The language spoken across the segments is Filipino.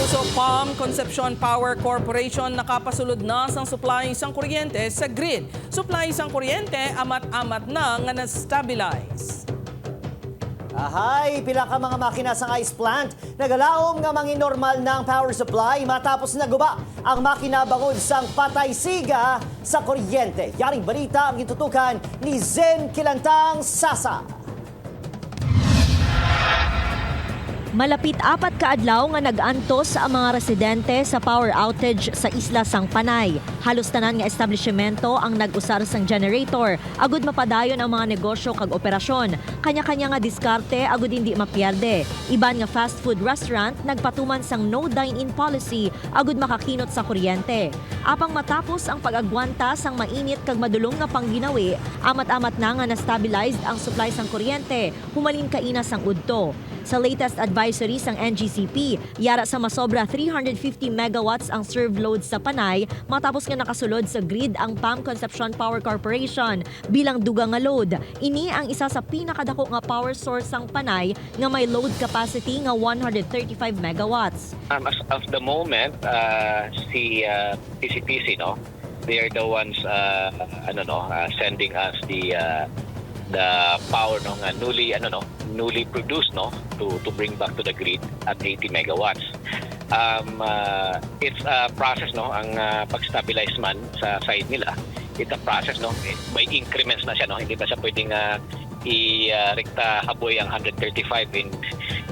Puso Palm Concepcion Power Corporation nakapasulod na sang supply sang kuryente sa grid. Supply sang kuryente amat-amat na nga na-stabilize. Ahay, pila ka mga makina sa ice plant, nagalaom nga mangi normal ng power supply matapos naguba ang makina bangod sang patay siga sa kuryente. Yaring balita ang itutukan ni Zen Kilantang Sasa. Malapit apat ka adlaw nga nag-antos ang mga residente sa power outage sa Isla Sang Panay. Halos tanan nga establishmento ang nag-usar sang generator agud mapadayon ang mga negosyo kag operasyon. Kanya-kanya nga diskarte agud hindi mapierde. Iban nga fast food restaurant nagpatuman sang no dine-in policy agud makakinot sa kuryente. Apang matapos ang pag-agwanta sang mainit kag madulong nga pangginawi, amat-amat na nga na-stabilized ang supply sang kuryente, humalin kaina sang udto. Sa latest advisory sang NGCP, yara sa masobra 350 megawatts ang serve load sa Panay matapos nga nakasulod sa grid ang PAM Concepcion Power Corporation bilang duga nga load. Ini ang isa sa pinakadako nga power source sang Panay nga may load capacity nga 135 megawatts. Um, as of the moment, uh, si uh, PCPC, no, they are the ones, uh, ano no, uh, sending us the uh, the power no, nga newly, ano no, newly produced, no, to to bring back to the grid at 80 megawatts. Um, uh, it's a process, no, ang uh, pag-stabilize man sa side nila. It's a process, no, by increments na siya, no, hindi pa siya pwedeng uh, i-rekta haboy ang 135 in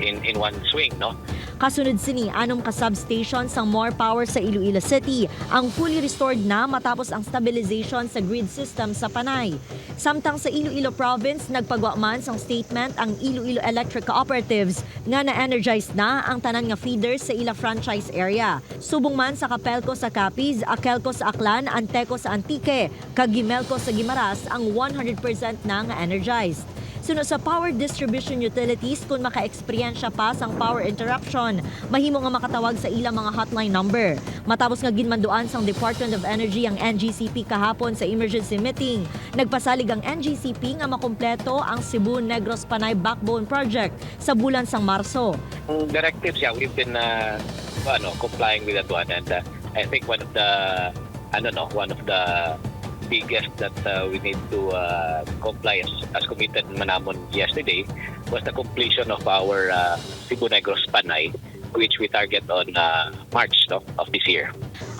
in in one swing, no. Kasunod sini anom ka substation sang More Power sa Iloilo City ang fully restored na matapos ang stabilization sa grid system sa Panay. Samtang sa Iloilo Province nagpagwa man sang statement ang Iloilo Electric Cooperatives nga na-energize na ang tanan nga feeders sa ila franchise area. Subong man sa Capelco sa Capiz, Akelco sa Aklan, Anteco sa Antique, kag Gimelco sa Gimaras ang 100% na nga energized. Suno sa power distribution utilities kung maka-eksperyensya pa sang power interruption, mahimo nga makatawag sa ilang mga hotline number. Matapos nga ginmanduan sang Department of Energy ang NGCP kahapon sa emergency meeting, nagpasalig ang NGCP nga makumpleto ang Cebu Negros Panay Backbone Project sa bulan sang Marso. Directives, yeah, we've been uh, ano, complying with that one. And uh, I think one of the, ano no, one of the biggest that uh, we need to uh, comply as, as committed manamon yesterday was the completion of our uh, Cebu Negros Panay which we target on uh, March no, of this year.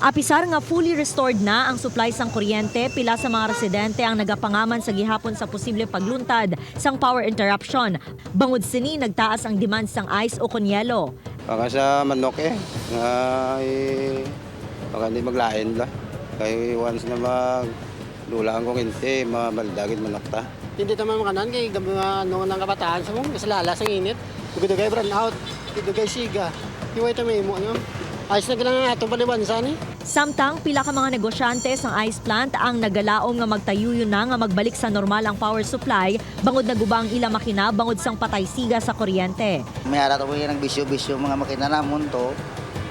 Apisar nga fully restored na ang supply sang kuryente, pila sa mga residente ang nagapangaman sa gihapon sa posible pagluntad sang power interruption. Bangod sini nagtaas ang demand sang ice o kunyelo. Baka sa manok eh, nga eh, baka hindi maglain la. Kaya once na mag lula ang kuminti, mabaldagin manok ta. Hindi naman makanan kay gabi nga ano ng kabataan sa mga kasalala sa init. Dugay brown out, dugay siga. Hiway ta may mo ano. Ayos na gila nga atong paliwansa ni. Samtang pila ka mga negosyante sang ice plant ang nagalaom nga magtayuyo na nga magbalik sa normal ang power supply bangod na gubang ila makina bangod sang patay siga sa kuryente. May ara to ng bisyo-bisyo mga makina namon to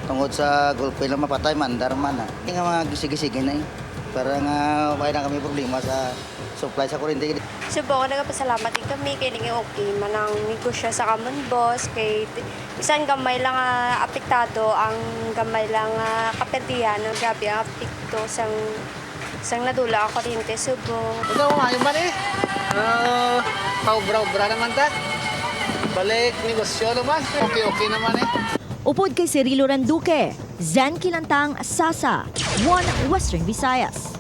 tungod sa gulpe lang mapatay mandar man. ah. Hindi nga mga gisig-gisig na eh. Para nga wala na kami problema sa supply sa kuryente. Subo ko nagpasalamat din kami kay naging okay manang negosyo sa common boss kay isan gamay lang nga apektado ang gamay lang nga kaperdihan ang grabe ang apekto sang sang nadula ang kuryente subo. Ikaw nga yung man eh. Uh, Pau-bra-bra naman ta. Balik negosyo naman. Okay-okay naman eh. Upod kay Cirilo Randuque, Zen Kilantang, Sasa, One Western Visayas.